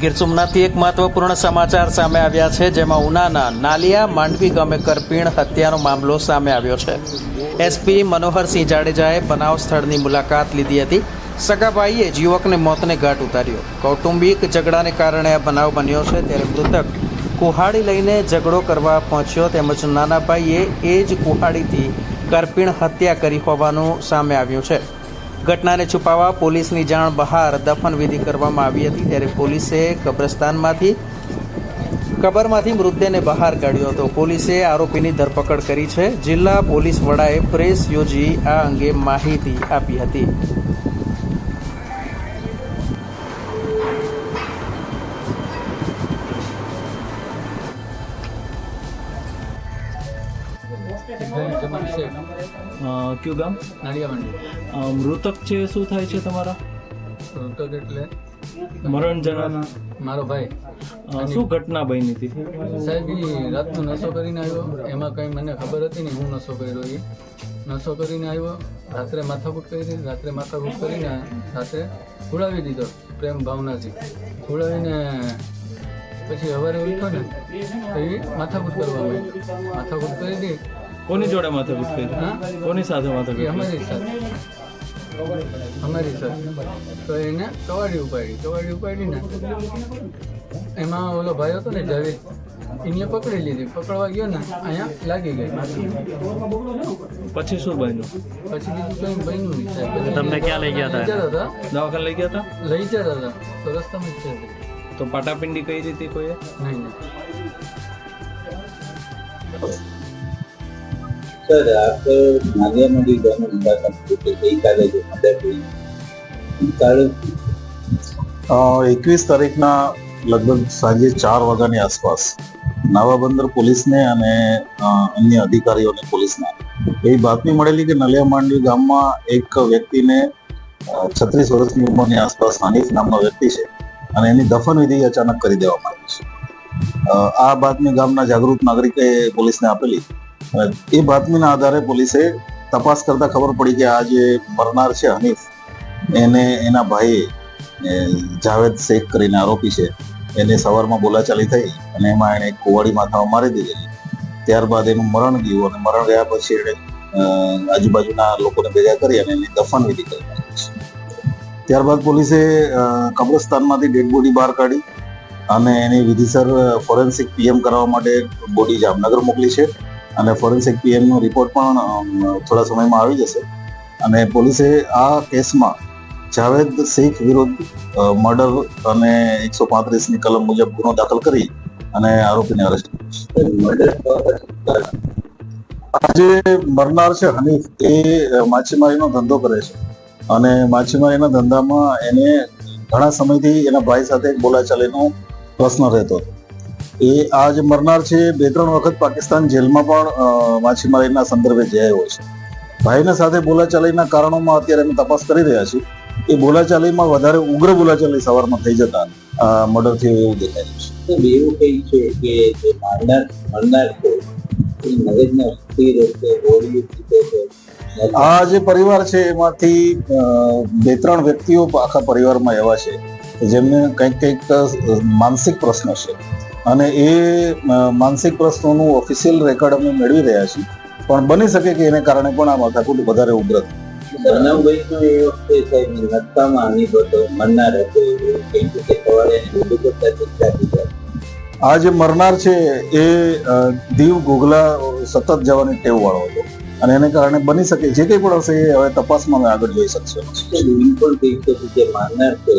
ગીર સોમનાથથી એક મહત્વપૂર્ણ સમાચાર સામે આવ્યા છે, જેમાં ઉનાના નાલિયા માંડવી ગામે કરપીણ હત્યાનો મામલો સામે આવ્યો છે. એસપી મનોહરસિંહ જાડેજાએ બનાવ સ્થળની મુલાકાત લીધી હતી. સગાભાઈએ યુવકને મોતને ઘાટ ઉતાર્યો. કૌટુંબિક ઝઘડાને કારણે આ બનાવ બન્યો છે, ત્યારે મૃતક કુહાડી લઈને ઝઘડો કરવા પહોંચ્યો, તેમજ નાના ભાઈએ એ જ કુહાડીથી કરપીણ હત્યા કરી હોવાનું સામે આવ્યું છે. ઘટનાને છુપાવવા પોલીસની જાણ બહાર દફનવિધિ કરવામાં આવી હતી ત્યારે પોલીસે કબ્રસ્તાનમાંથી કબરમાંથી મૃતદેહને બહાર કાઢ્યો હતો. પોલીસે આરોપીની ધરપકડ કરી છે. જિલ્લા પોલીસ વડાએ પ્રેસ યોજી આ અંગે માહિતી આપી હતી. કયું ગામ? મંડી મૃતક છે શું થાય છે તમારા? મૃતક એટલે? મરણ જણાના મારો ભાઈ. શું ઘટના બની હતી? સાહેબ એ રાતનો નશો કરીને આવ્યો. એમાં કંઈ મને ખબર હતી નહીં હું નશો કર્યો એ નશો કરીને આવ્યો રાત્રે માથાકૂટ કરી રાત્રે માથાકૂટ કરીને રાત્રે ખુડાવી દીધો પ્રેમ ભાવનાથી. ખુડાવીને પછી સવારે ઉઠો ને તો એ માથાકૂટ કરવા માંડે માથાકૂટ કરી દી. કોની જોડે માથાકૂટ કરી? હા? કોની સાથે માથાકૂટ અમારી સાથે. અમારી સાથે. તો એને કવાડી ઉપાડી કવાડી ઉપાડીને એમાં ઓલો ભાઈ હતો ને જાવેદ એને પકડી લીધી. પકડવા ગયો ને અહીંયા લાગી ગઈ પછી શું બન્યું? પછી બીજું કંઈ બન્યું નહીં તમને ક્યાં લઈ ગયા હતા? દવાખાને લઈ ગયા હતા? હતા લઈ જતા હતા. તો રસ્તામાં જ છે તો પાટાપિંડી કઈ રીતે કોઈએ નહીં સર આપ નાલિયામંડી ગામનો મુલાકાત લીધી ગઈકાલે જે મર્ડર એકવીસ તારીખના લગભગ સાંજે ચાર વાગ્યાની આસપાસ નાવાબંદર પોલીસને અને અન્ય અધિકારીઓને પોલીસના એવી બાતમી મળેલી કે નલિયા માંડવી ગામમાં એક વ્યક્તિને છત્રીસ વર્ષની ઉંમરની આસપાસ હાનિફ નામનો વ્યક્તિ છે. અને એની દફનવિધિ અચાનક કરી દેવામાં આવી છે. આ બાતમી ગામના જાગૃત નાગરિકે પોલીસને આપેલી. એ બાતમીના આધારે પોલીસે તપાસ કરતા ખબર પડી કે આ જે મરનાર છે હનીફ, એને એના ભાઈએ જાવેદ શેખ કરીને આરોપી છે. એને સવારમાં બોલાચાલી થઈ અને એમાં એક કુવાડી માથામાં મારી દીધેલી. ત્યારબાદ એનું મરણ ગયું અને મરણ ગયા પછી એણે આજુબાજુના લોકોને ભેગા કરી અને એની દફન વિધિ કરી ત્યારબાદ પોલીસે કબ્રસ્તાનમાંથી ડેડ બોડી બહાર કાઢી અને એની વિધિસર ફોરેન્સિક પીએમ કરાવવા માટે બોડી જામનગર મોકલી છે. અને ફોરેન્સિક પીએમનો રિપોર્ટ પણ થોડા સમયમાં આવી જશે. અને પોલીસે આ કેસમાં જાવેદ શેખ વિરુદ્ધ મર્ડર અને એકસો પાંત્રીસની કલમ મુજબ ગુનો દાખલ કરી અને આરોપીને અરેસ્ટ મર્ડર આ જે મરનાર છે હનીફ. એ માછીમારીનો ધંધો કરે છે. અને માછીમારીના ધંધામાં એને ઘણા સમયથી એના ભાઈ સાથે એક બોલાચાલીનો પ્રશ્ન રહેતો હતો. એ આ જે મરનાર છે, બે ત્રણ વખત પાકિસ્તાન જેલમાં પણ માછીમારીના સંદર્ભે જયો છે. ભાઈના સાથે બોલાચાલીના કારણોમાં અત્યારે અમે તપાસ કરી રહ્યા છીએ. એ બોલાચાલીમાં વધારે ઉગ્ર બોલાચાલી સવારમાં થઈ જતા મર્ડર થયું એવું દેખાય છે. એવું કઈ છે કે જે મારનાર, મરનાર આ જે પરિવાર છે, એમાંથી બે ત્રણ વ્યક્તિઓ આખા પરિવારમાં એવા છે જેમને કંઈક કંઈક માનસિક પ્રશ્ન છે. અને એ માનસિક પ્રશ્નોનું ઓફિશિયલ રેકોર્ડ અમે મેળવી રહ્યા છીએ. પણ બની શકે કે એને કારણે પણ આ માથાકૂટ વધારે ઉગ્ર થાય. બનાવભાઈનો એ વખતે સાહેબ રસ્તામાં આની હતો મરનાર હતો એવું કઈ કે સવારે બધું કરતા ચિંતા થઈ જાય. આ જે મરનાર છે એ દીવ ગોગલા સતત જવાની ટેવ વાળો હતો. અને એને કારણે બની શકે જે કંઈ પણ હશે એ હવે તપાસમાં અમે આગળ જોઈ શકશું. એમ પણ કહી શકું કે મારનાર છે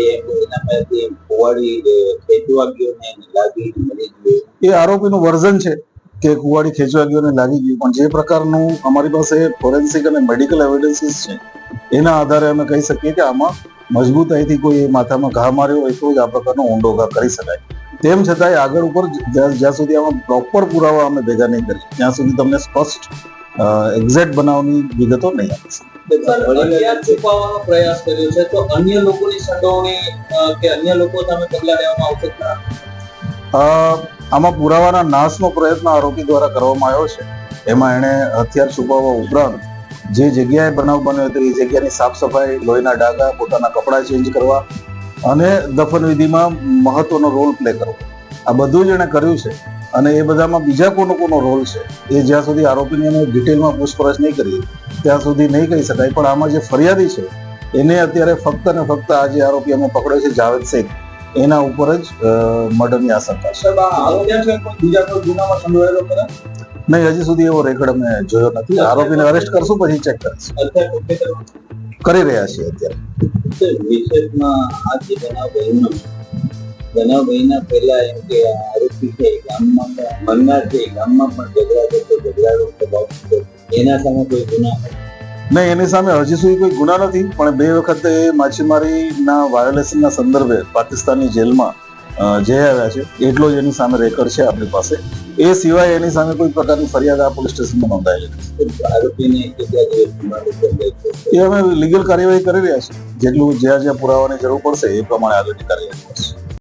એ એનામાંથી કુવાડી ખેંચવા ગયો ને લાગી મરી ગયો. એ આરોપીનું વર્ઝન છે કે કુવાડી ખેંચવા ગયો ને લાગી ગયું. પણ જે પ્રકારનું અમારી પાસે ફોરેન્સિક અને મેડિકલ એવિડન્સીસ છે એના આધારે અમે કહી શકીએ કે આમાં મજબૂતાઈથી કોઈ માથામાં ઘા માર્યો હોય તો જ આ પ્રકારનો ઊંડો ઘા કરી શકાય. તેમ છતાંય આગળ ઉપર જ્યાં સુધી આમાં પ્રોપર પુરાવા અમે ભેગા નહીં કરીએ ત્યાં સુધી તમને સ્પષ્ટ એક્ઝેક્ટ બનાવની વિગતો નહીં આપી. છુપાવવાનો પ્રયાસ કર્યો છે તો અન્ય લોકોની સંડોવણી કે અન્ય લોકો તમે પગલા લેવામાં આવશે? આમાં પુરાવાના નાશનો પ્રયત્ન આરોપી દ્વારા કરવામાં આવ્યો છે એમાં એણે હથિયાર છુપાવવા ઉપરાંત જે જગ્યાએ બનાવ બન્યો હતો એ જગ્યાની સાફ સફાઈ લોહીના ડાઘા પોતાના કપડાં ચેન્જ કરવા અને દફન વિધિમાં મહત્વનો રોલ પ્લે કરવો. આ બધું જ એણે કર્યું છે અને એ બધામાં બીજા કોનો કોનો રોલ છે એ જ્યાં સુધી આરોપીની અમે ડિટેલમાં પૂછપરછ નહીં કરીએ ત્યાં સુધી નહીં કહી શકાય. પણ આમાં જે ફરિયાદી છે એને અત્યારે ફક્ત ને ફક્ત આ જે આરોપી અમે પકડ્યો છે જાવેદ શેખ એના ઉપર જ મર્ડરની આશંકા છે. નહીં હજી સુધી એવો રેકર્ડ અમે જોયો નથી. આરોપીને અરેસ્ટ કરશું પછી ચેક કરીશું. કરી રહ્યા છીએ અત્યારે. વિશેષમાં આ જે બનાવ બન્યા પહેલા એમ કે આરોપી છે ગામમાં પણ મરનાર છે ગામમાં પણ ઝઘડા થતો ઝઘડાનો સ્વભાવ એના સામે કોઈ ગુના નહીં એની સામે હજી સુધી કોઈ ગુના નથી પણ બે વખત માછીમારીના વાયોલેશનના સંદર્ભે પાકિસ્તાનની જેલમાં જઈ આવ્યા છે એટલો જ એની સામે રેકર્ડ છે આપણી પાસે. એ સિવાય એની સામે કોઈ પ્રકારની ફરિયાદ આ પોલીસ સ્ટેશનમાં નોંધાયેલી નથી. એ અમે લીગલ કાર્યવાહી કરી રહ્યા છીએ. જેટલું જ્યાં જ્યાં પુરાવાની જરૂર પડશે એ પ્રમાણે આગળની કાર્યવાહી કરશું.